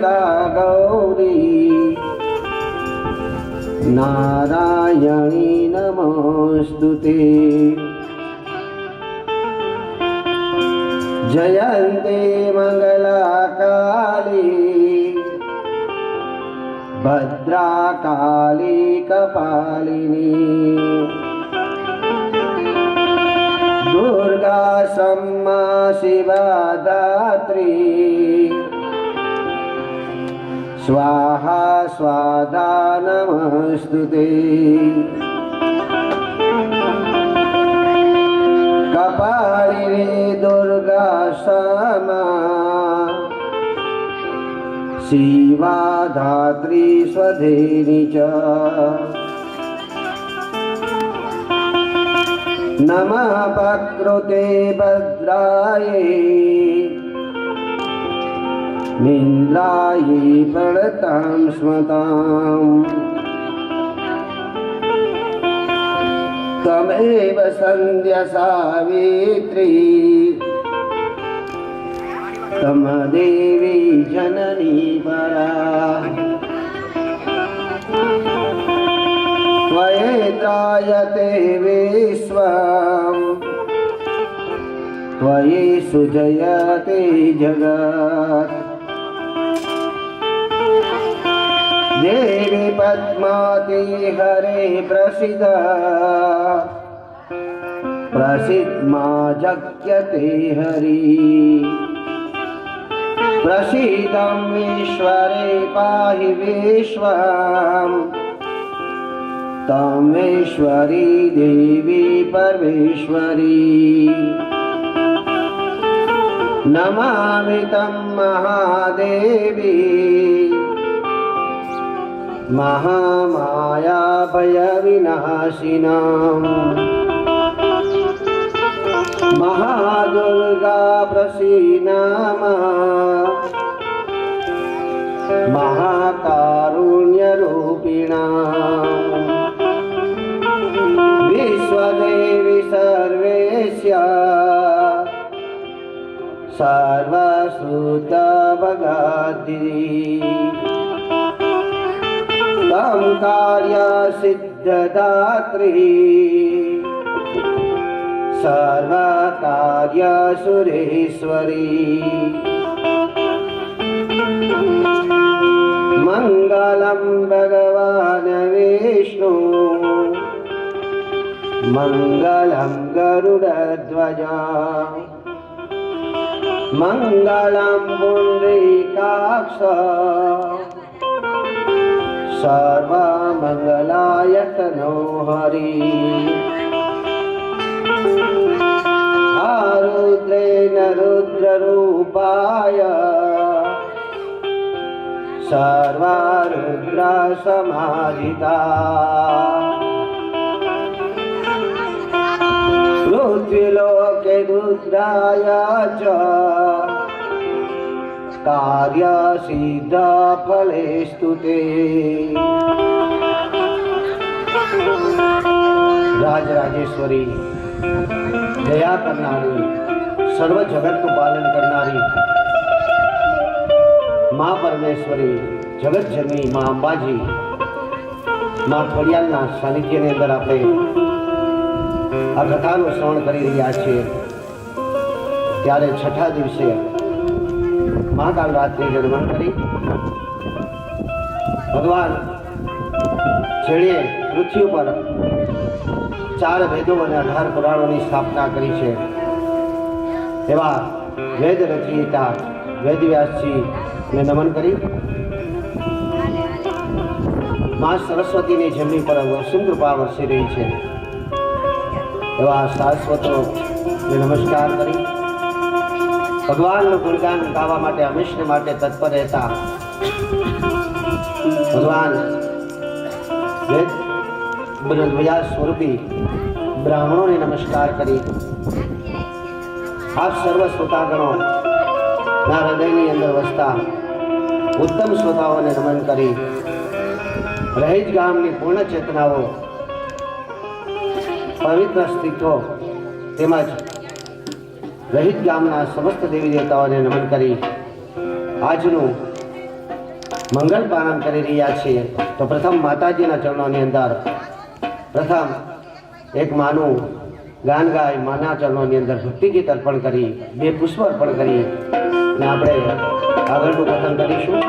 गौरी। नारायणी नमोऽस्तु ते। जयन्ते मङ्गलाकाली भद्राकाली कपालिनी। दुर्गा शिवा दात्री स्वाहा स्वादा नमस्तु ते कपालिनी दुर्गा समा शिवा धात्री स्वधेनि च नमः प्रकृते भद्रायै निन्द्रायै प्रणतां स्मताम् त्वमेव सन्ध्या सावित्री तमदेवी जननी परा त्वयेत्रायते विश्वम् त्वयि सुजयते जगत् पद्माति हरे प्रसिद प्रसिद्मा जग्यते हरि। प्रसीदं विश्वरे पाहि विश्वम्। तमेश्वरी देवी परमेश्वरी। नमामि तं महादेवी महामायाभयविनाशिना महादुर्गापशीनामा महाकारुण्यरूपिणा। विश्वदेवि सर्वेश्या। सर्वसूताभगति तं कार्यसिद्धदात्री सर्वकार्यसुरेश्वरी। मङ्गलं भगवान् विष्णु। मङ्गलं गरुडध्वजा। मङ्गलं पुण्डरीकाक्ष સર્વમંગલાય તનો હરી રુદ્રેન રુદ્ર રૂપાય સર્વરુદ્ર સમાધિતા પૃથ્વીલોકે રુદ્રાય ચ કાર્યસિદ્ધફલેસ્તુ રાજ રાજેશ્વરી દયા કરનારી સર્વ જગતનું પાલન કરનારી મા પરમેશ્વરી જગત જનની મા અંબાજી મા ખોડિયાલના સાનિધ્યની અંદર આપણે આ કથાનું શ્રવણ કરી રહ્યા છીએ ત્યારે છઠ્ઠા દિવસે મહાકાલ રાત્રિ નિર્માણ કરી. ભગવાન જેણે પૃથ્વી ઉપર ચાર વેદો અને અઢાર પુરાણોની સ્થાપના કરી છે. એવા વેદ રચયિતા વેદવ્યાસજી ને નમન કરી. મા સરસ્વતીની જેમની પર વસુમ કૃપા વરસી રહી છે. એવા શાશ્વતો ને નમસ્કાર કરી. ભગવાનનું ગુણગાન ગાવા માટે હંમેશને માટે તત્પર રહેતા. ભગવાન બ્રહ્મજા સ્વરૂપી બ્રાહ્મણોને નમસ્કાર કરી. આપ સર્વ શ્રોતાગણો ના હૃદયની અંદર વસતા ઉત્તમ શ્રોતાઓને નમન કરી. રહીજ ગામની પૂર્ણ ચેતનાઓ, પવિત્ર અસ્તિત્વ તેમજ રહિત ગામના સમસ્ત દેવી દેવતાઓને નમન કરી આજનું મંગલ પાલન કરી રહ્યા છીએ તો પ્રથમ માતાજીના ચરણોની અંદર પ્રથમ એક માનું ગાન ગાય, માના ચરણોની અંદર ભક્તિ ગીત અર્પણ કરી, બે પુષ્પ અર્પણ કરી. અને આપણે આગળનું કથન કરીશું.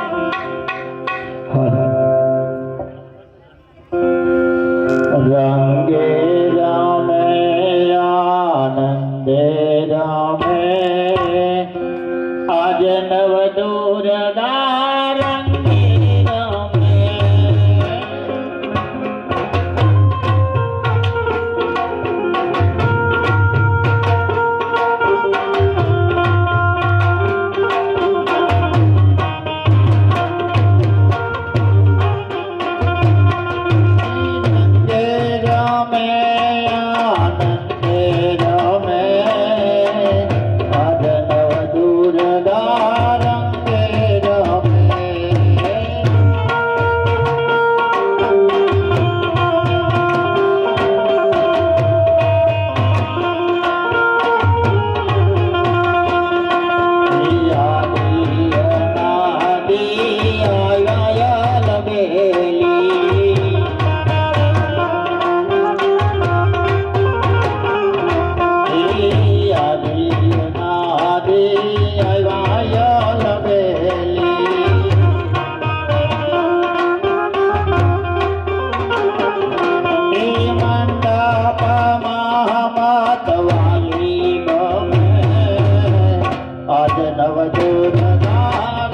નવ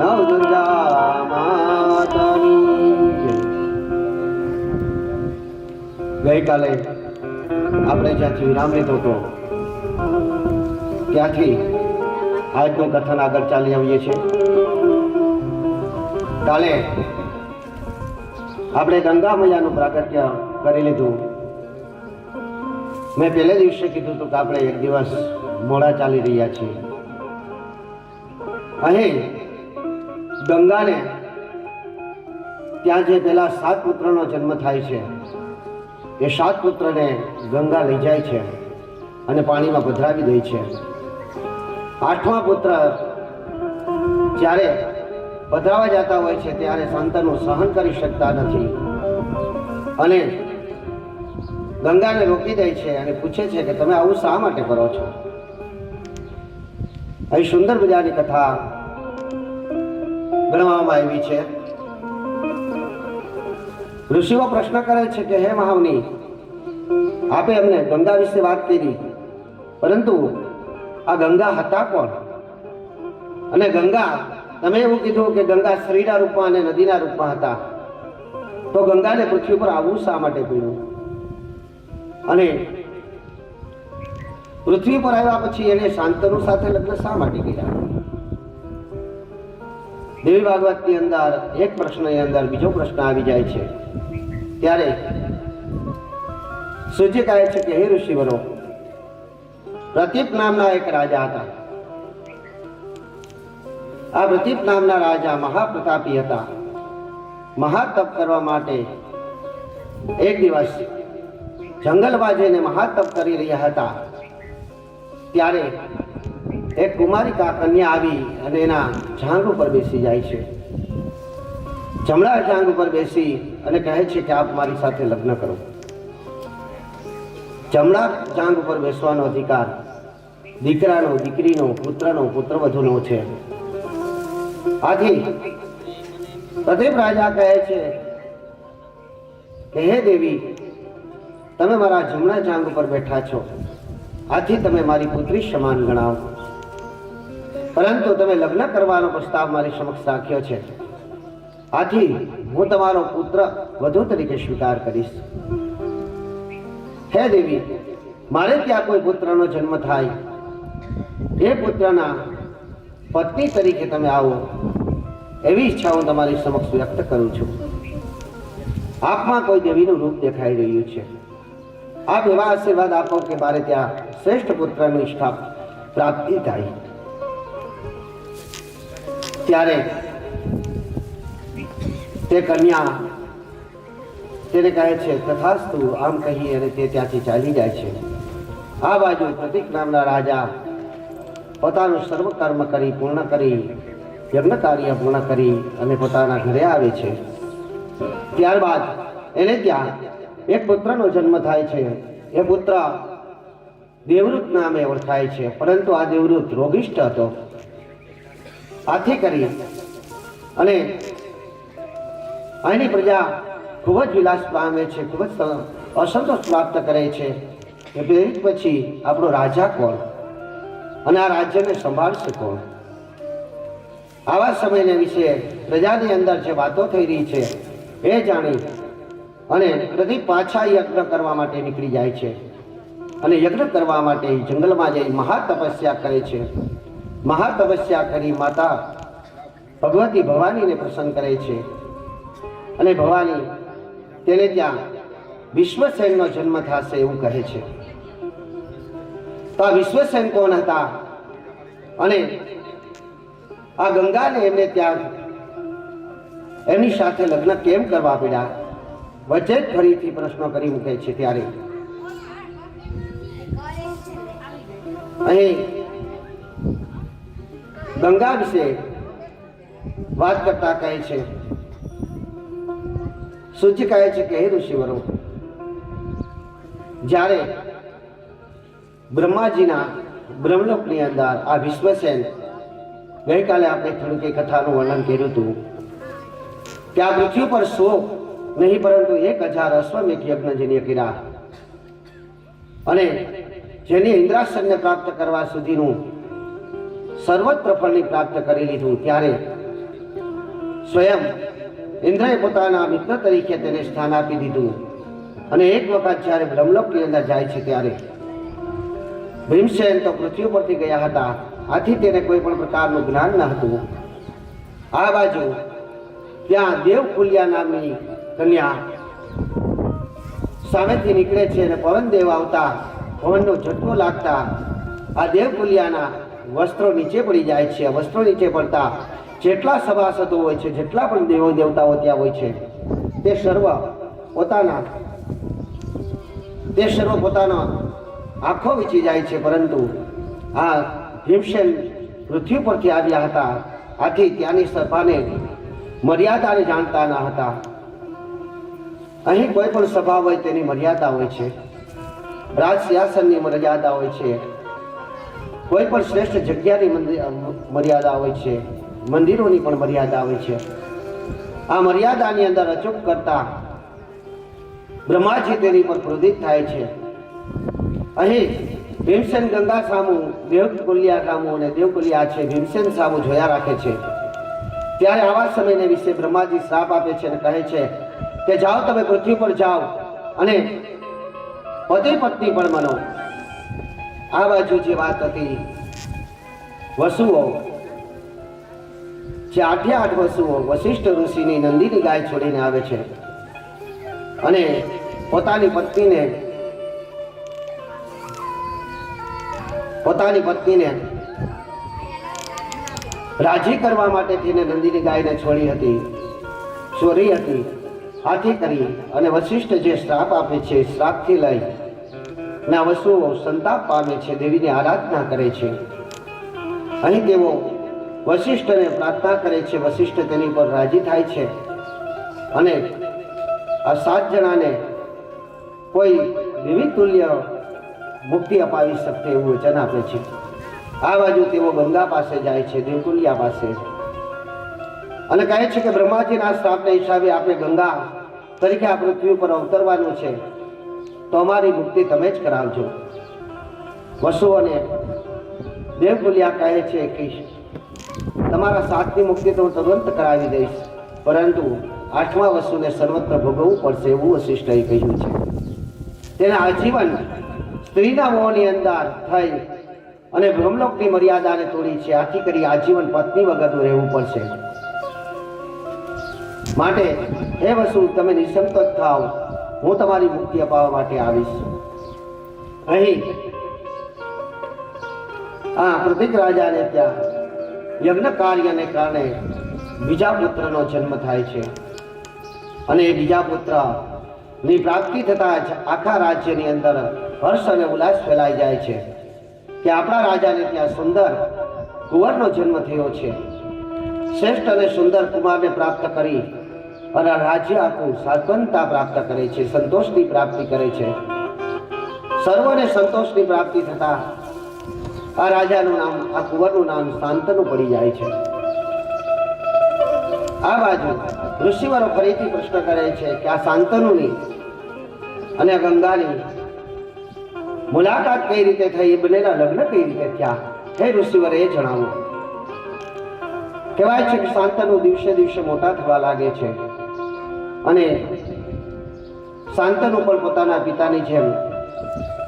નવ દુર્ગા માતાની ગઈકાલે આપણે જ્યાંથી વિરામ લીધો હતો ત્યાંથી આજનું કથન આગળ ચાલી આવીએ છીએ. કાલે આપણે ગંગા મૈયાનું પ્રાગટ્ય કરી લીધું. મેં પહેલે દિવસે કીધું હતું કે આપણે એક દિવસ મોડા ચાલી રહ્યા છીએ. અહીં ગંગાને ત્યાં જે પેલા સાત પુત્રનો જન્મ થાય છે, એ સાત પુત્રને ગંગા લઈ જાય છે અને પાણીમાં પધરાવી દે છે. આઠમા પુત્ર જ્યારે પધરાવા જતા હોય છે, ત્યારે સંતાનનું સહન કરી શકતા નથી અને ગંગાને રોકી દે છે અને પૂછે છે કે તમે આવું શા માટે કરો છો? અહીં સુંદર મજાની કથા ગણવામાં આવી છે. ઋષિઓ પ્રશ્ન કરે છે કે, હે મહાવની આપે અમને ગંગા વિશે વાત કરી. પરંતુ આ ગંગા હતા કોણ? અને ગંગા, તમે એવું કીધું કે ગંગા શ્રીના રૂપમાં અને નદીના રૂપમાં હતા. તો ગંગાને પૃથ્વી પર આવવું શા માટે પડ્યું? અને પૃથ્વી પર આવ્યા પછી એને શાંતનુ સાથે લગ્ન શા માટે કર્યા? દેવી ભાગવતની અંદર એક પ્રશ્નની અંદર બીજો પ્રશ્ન આવી જાય છે. ત્યારે સૂર્ય કહે છે કે, હે ઋષિવરો, પ્રતીપ નામના એક રાજા હતા. આ પ્રતીપ નામના રાજા મહાપ્રતાપી હતા. મહાતપ કરવા માટે એક દિવસ જંગલમાં જઈને મહાતપ કરી રહ્યા હતા. ત્યારે એક કુમારિકા કન્યા આવી અને એના જાંગ ઉપર બેસી જાય છે. જમણા જાંગ ઉપર બેસી અને કહે છે કે આપ મારી સાથે લગ્ન કરો. જમણા જાંગ ઉપર બેસવાનો અધિકાર દીકરાનો, દીકરીનો, પુત્રનો, પુત્રવધુનો છે. આથી પ્રદીપ રાજા કહે છે કે, હે દેવી, તમે મારા જમણા જાંગ ઉપર બેઠા છો. આથી તમે મારી પુત્રી સમાન ગણાવો. પરંતુ તમે લગ્ન કરવાનો પ્રસ્તાવ મારી સમક્ષ રાખ્યો છે. આથી હું તમારો પુત્ર વધુ તરીકે સ્વીકાર કરીશ. હે દેવી, મારે ત્યાં કોઈ પુત્રનો જન્મ થાય. એ પુત્રના પત્ની તરીકે તમે આવો. એવી ઈચ્છા હું તમારી સમક્ષ વ્યક્ત કરું છું. આપમાં કોઈ દેવીનું રૂપ દેખાઈ રહ્યું છે. આપ એવા આશીર્વાદ આપો કે મારે ત્યાં શ્રેષ્ઠ પુત્રની સ્થાપ પ્રાપ્તિ થાય. ત્યારે તે કન્યા તેને કહે છે, તથાસ્તુ, આમ કહી અને તે ત્યાંથી ચાલી જાય છે. આ બાજુ પ્રતિક નામના રાજા પોતાનું સર્વ કર્મ કરી પૂર્ણ કરી, યજ્ઞ કાર્ય પૂર્ણ કરી અને પોતાના ઘરે આવે છે. ત્યારબાદ એને ત્યાં એક પુત્રનો જન્મ થાય છે. એ પુત્ર દેવૃત નામે ઓળખાય છે, પરંતુ આ દેવૃત રોગિષ્ઠ હતો. આથી કરી. અને અહીંની પ્રજા ખૂબ જ વિલાસ પામે છે, ખૂબ જ અસંતોષ પ્રાપ્ત કરે છે. પ્રેરિત પછી આપણો રાજા કોણ? અને આ રાજ્યને સંભાળશે કોણ? આવા સમયને વિશે પ્રજાની અંદર જે વાતો થઈ રહી છે, એ જાણી અને પ્રદીપ પાછા યજ્ઞ કરવા માટે નીકળી જાય છે. અને યજ્ઞ કરવા માટે જંગલમાં જઈ મહા તપસ્યા કરે છે. મહાતપસ્યા કરી માતા ભગવતી ભવાનીને પ્રસન્ન કરે છે. અને ભવાની તેને ત્યાં વિશ્વસેનનો જન્મ થશે એવું કહે છે. તો આ વિશ્વસેન કોણ હતા? અને આ ગંગાને એમને ત્યાં એમની સાથે લગ્ન કેમ કરવા પડ્યા વચ્ચે ફરીથી પ્રશ્નો કરી મૂકે છે ત્યારે. અહીં ગંગા વિશે વાત કરતા કહે છે. સૂચિ કહે છે કે, હે ઋષિવરો, જ્યારે બ્રહ્માજીના બ્રહ્મલોકની અંદર આ વિશ્વસેન ગઈકાલે આપણે થોડુંક એ કથાનું વર્ણન કર્યું હતું, કે આ પૃથ્વી પર સો નહીં, પરંતુ એક હજાર અશ્વમેઘ યજ્ઞ જેને કર્યા અને જેને ઇન્દ્રાસનને પ્રાપ્ત કરવા સુધીનું સર્વત્ર ફળની પ્રાપ્ત કરી લીધું ત્યારે સ્વયં ઇન્દ્રએ પોતાના મિત્ર તરીકે તેને સ્થાન આપી દીધું. અને એક વખત જ્યારે બ્રહ્મલોકની અંદર જાય છે ત્યારે ભીમસેન તો પૃથ્વી પરથી ગયા હતા. આથી તેને કોઈ પણ પ્રકારનું જ્ઞાન ન હતું. આ બાજુ ત્યાં દેવકુલિયા નામની કન્યા સામેથી નીકળે છે અને પવનદેવ આવતા પવનનો ઝટકો લાગતા આ દેવકુલિયાના વસ્ત્રો નીચે પડી જાય છે. વસ્ત્રો નીચે પડતા જેટલા સભાસદો હોય છે, જેટલા પણ દેવો દેવતાઓ ત્યાં હોય છે, તે સર્વ પોતાના, તે સર્વ પોતાનો આંખો વીચી જાય છે. પરંતુ આ ભીમસેન પૃથ્વી પરથી આવ્યા હતા. આથી ત્યાંની સભાને મર્યાદાને જાણતા ન હતા. અહીં કોઈ પણ સભા હોય તેની મર્યાદા હોય છે. રાજ સિંહાસનની મર્યાદા હોય છે. કોઈ પણ શ્રેષ્ઠ જગ્યાની મંદિર- મર્યાદા હોય છે, મંદિરોની પણ મર્યાદા હોય છે. આ મર્યાદાની અંદર અચૂક કરતા બ્રહ્માજી તેની પર ક્રોધિત થાય છે. અહીં ભીમસેન ગંગા સામુ, દેવકુલિયા સામુ અને દેવકુલિયા છે, ભીમસેન સામુ જોયા રાખે છે. ત્યારે આવા સમયને વિશે બ્રહ્માજી શ્રાપ આપે છે અને કહે છે કે, જાઓ તમે પૃથ્વી પર જાઓ અને પતિ પત્ની પણ બનો આ બાજુ જે વાત હતી, વસુઓ, જે આઠે આઠ વસુઓ વશિષ્ઠ ઋષિની નંદીની ગાય છોડીને આવે છે અને પોતાની પત્નીને પોતાની પત્નીને રાજી કરવા માટે થઈને નંદીની ગાયને છોડી હતી, ચોરી હતી, હાથી કરી અને વશિષ્ઠ જે શ્રાપ આપે છે, શ્રાપથી લઈ ના વસુઓ સંતાપ પામે છે, દેવીની આરાધના કરે છે. અહીં તેઓ વશિષ્ઠને પ્રાર્થના કરે છે, વશિષ્ઠ તેની પર રાજી થાય છે. અને આ સાત જણાને કોઈ વિવિધ તુલ્ય મુક્તિ અપાવી શકે એવું વચન આપે છે. આ બાજુ તેઓ ગંગા પાસે જાય છે, દેવતુલ્યા પાસે. અને કહે છે કે બ્રહ્માજીના શ્રાપના હિસાબે આપણે ગંગા તરીકે આ પૃથ્વી ઉપર અવતરવાનું છે. તો અમારી મુક્તિ તમે જ કરાવજો. વસુઓને દેવકુલિયા કહે છે કે તમારા સાતની મુક્તિ તો હું તુરંત કરાવી દઈશ, પરંતુ આઠમા વસ્તુને સર્વત્ર ભોગવવું પડશે એવું વશિષ્ઠએ કહ્યું છે. તેને આજીવન સ્ત્રીના મોહની અંદર થઈ અને બ્રહ્મલોકની મર્યાદાને તોડી છે, આથી કરી આજીવન પત્ની વગરનું રહેવું પડશે. માટે હે વસુ, તમે નિસંકોચ થાવ હું તમારી મુક્તિ અપાવવા માટે આવીશ. અહીં આ પ્રતિક રાજાને ત્યાં યજ્ઞ કાર્યને કારણે બીજા પુત્રનો જન્મ થાય છે. અને એ બીજા પુત્રની પ્રાપ્તિ થતા જ આખા રાજ્યની અંદર હર્ષ અને ઉલ્લાસ ફેલાઈ જાય છે કે આપણા રાજાને ત્યાં સુંદર કુંવરનો જન્મ થયો છે. શ્રેષ્ઠ અને સુંદર કુમારને પ્રાપ્ત કરી અને રાજ્ય આખું સાત્વનતા પ્રાપ્ત કરે છે, સંતોષની પ્રાપ્તિ કરે છે. સર્વને સંતોષની પ્રાપ્તિ થતા આ રાજાનું નામ, આ કુંવરનું નામ શાંતનું પડી જાય છે. આ બાજુ ઋષિવરો ફરીથી પ્રશ્ન કરે છે કે આ શાંતનુની અને ગંગાની મુલાકાત કઈ રીતે થઈ, એ બંનેના લગ્ન કઈ રીતે થયા? હે ઋષિવરે, એ જણાવો. કહેવાય છે કે શાંતનુ દિવસે દિવસે મોટા થવા લાગે છે. અને શાંતનુ પણ પોતાના પિતાની જેમ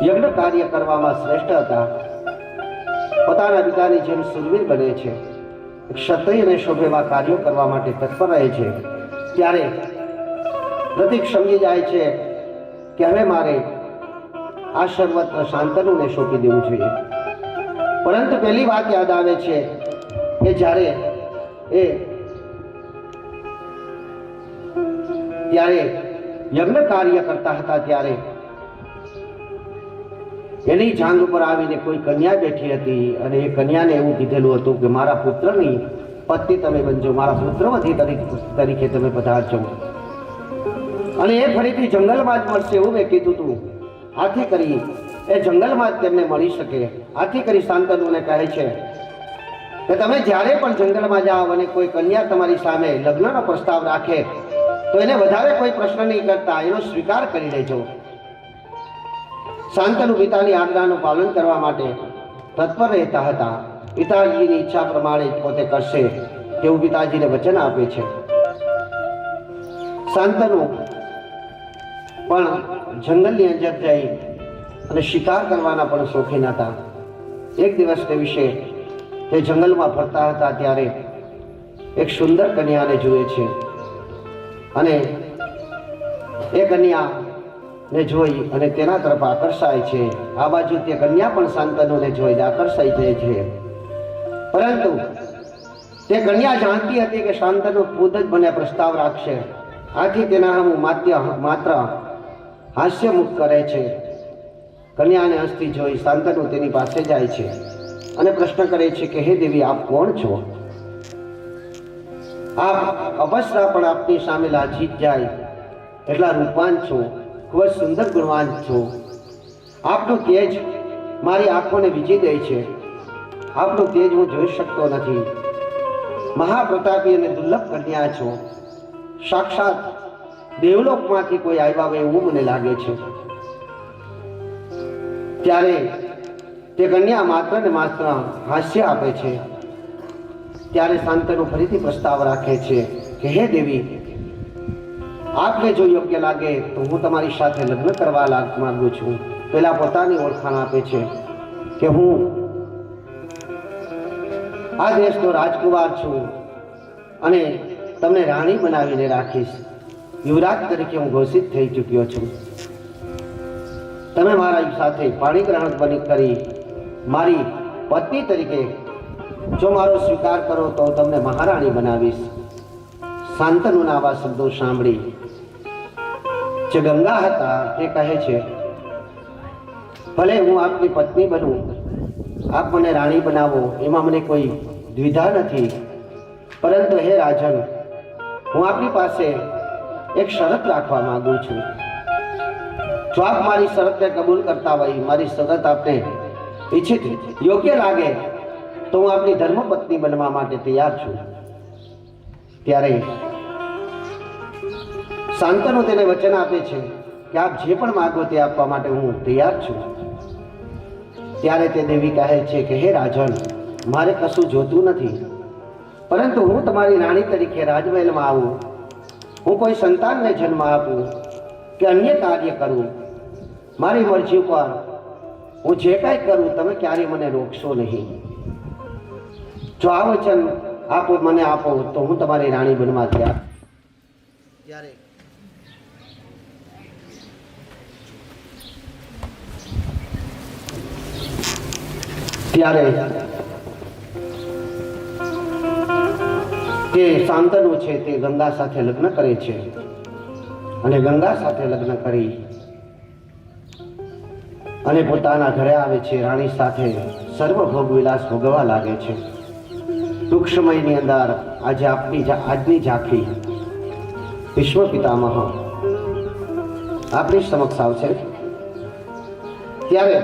યજ્ઞ કાર્ય કરવામાં શ્રેષ્ઠ હતા. પોતાના પિતાની જેમ સુરવીર બને છે. ક્ષત્રિયને શોભેવા કાર્યો કરવા માટે તત્પર રહે છે. ત્યારે પ્રતિક સમજી જાય છે કે હવે મારે આ સર્વત્ર શાંતનુને સોંપી દેવું જોઈએ. પરંતુ પહેલી વાત યાદ આવે છે કે જ્યારે એ ત્યારે યજ્ઞ કાર્ય કરતા હતા ત્યારે એની જાંગ ઉપર આવીને કોઈ કન્યા બેઠી હતી અને એ કન્યાને એવું કીધેલું હતું કે, મારા પુત્રની પત્ની તમે બનજો, મારા પુત્રવધી તરીકે તરીકે તમે પધારજો અને એ ફરીથી જંગલમાં જ મળશે એવું મેં કીધું હતું આથી કરી એ જંગલમાં જ તેમને મળી શકે. આથી કરી શાંતનુને કહે છે કે, તમે જ્યારે પણ જંગલમાં જાઓ અને કોઈ કન્યા તમારી સામે લગ્નનો પ્રસ્તાવ રાખે તો એને વધારે કોઈ પ્રશ્ન નહીં કરતા, એનો સ્વીકાર કરી લેજો. શાંતનુ પિતાની આજ્ઞાનું પાલન કરવા માટે તત્પર રહેતા હતા. પિતાજીની ઈચ્છા પ્રમાણે પોતે કરશે તેવું પિતાજીને વચન આપે છે. શાંતનુ પણ જંગલની અંદર જઈ અને શિકાર કરવાના પણ શોખીન હતા. એક દિવસ તે વિશે તે જંગલમાં ફરતા હતા ત્યારે એક સુંદર કન્યાને જુએ છે. અને એ કન્યાને જોઈ અને તેના તરફ આકર્ષાય છે. આ બાજુ તે કન્યા પણ શાંતનુને જોઈ આકર્ષાઈ જાય છે. પરંતુ તે કન્યા જાણતી હતી કે શાંતનુ પૂત જ મને પ્રસ્તાવ રાખશે. આથી તેના હું માત્ય માત્ર હાસ્યમુખ કરે છે. કન્યાને હસ્તી જોઈ શાંતનુ તેની પાસે જાય છે અને પ્રશ્ન કરે છે કે, હે દેવી, આપ કોણ છો? આપ અવસરા પણ આપની સામે લાજીત જાય. એટલા રૂપાન છો, ખૂબ જ સુંદર ગુણવાન છો. આપનું તેજ મારી આંખોને વીજી દે છે. આપનો તેજ હું જોઈ શકતો નથી. મહાપ્રતાપી અને દુર્લભ કન્યા છો. સાક્ષાત દેવલોકમાંથી કોઈ આવ્યા હોય એવું મને લાગે છે. ત્યારે તે કન્યા માત્ર ને માત્ર હાસ્ય આપે છે. ત્યારે શાંતનુ ફરીથી પ્રસ્તાવ રાખે છે કે હે દેવી, આપને જો યોગ્ય લાગે તો હું તમારી સાથે લગ્ન કરવા લાગ માંગુ છું. પેલા પોતાની ઓળખાણ આપે છે કે હું આ દેશનો રાજકુમાર છું અને તમને રાણી બનાવીને રાખીશ. યુવરાજ તરીકે હું ઘોષિત થઈ ચૂક્યો છું. તમે મારા સાથે પાણી ગ્રહણ બની કરી મારી પત્ની તરીકે જો મારો સ્વીકાર કરો તો તમને મહારાણી બનાવીશ. શાંતનુના આવા શબ્દો સાંભળી. જે ગંગા હતા તે કહે છે, ભલે હું આપની પત્ની બનું, આપ મને રાણી બનાવો, એમાં મને કોઈ દ્વિધા નથી. પરંતુ હે રાજન, હું આપની પાસે એક શરત રાખવા માંગુ છું. જો આપ મારી શરતને કબૂલ કરતા હોય, મારી શરત આપને ઈચ્છિત, યોગ્ય લાગે તો હું આપની ધર્મપત્ની બનવા માટે તૈયાર છું. ત્યારે શાંતનો તેને વચન આપે છે કે આપ જે પણ માગો તે આપવા માટે હું તૈયાર છું. ત્યારે તે દેવી કહે છે કે, હે રાજન, મારે કશું જોતું નથી. પરંતુ હું તમારી રાણી તરીકે રાજમહેલમાં આવું. હું કોઈ સંતાનને જન્મ આપું કે અન્ય કાર્ય કરું. મારી મરજી ઉપર હું જે કાંઈ કરું, તમે ક્યારેય મને રોકશો નહીં. જો આ વચન આપો મને આપો તો હું તમારી રાણી બનવા ત્યાં ત્યારે ત્યારે તે શાંતનુ છે તે ગંગા સાથે લગ્ન કરે છે. અને ગંગા સાથે લગ્ન કરી અને પોતાના ઘરે આવે છે. રાણી સાથે સર્વ ભોગ વિલાસ ભોગવવા લાગે છે. ટૂંક સમયની અંદર આજે આપની આજની ઝાંખી વિશ્વ પિતામહ આપની સમક્ષ આવશે. ત્યારે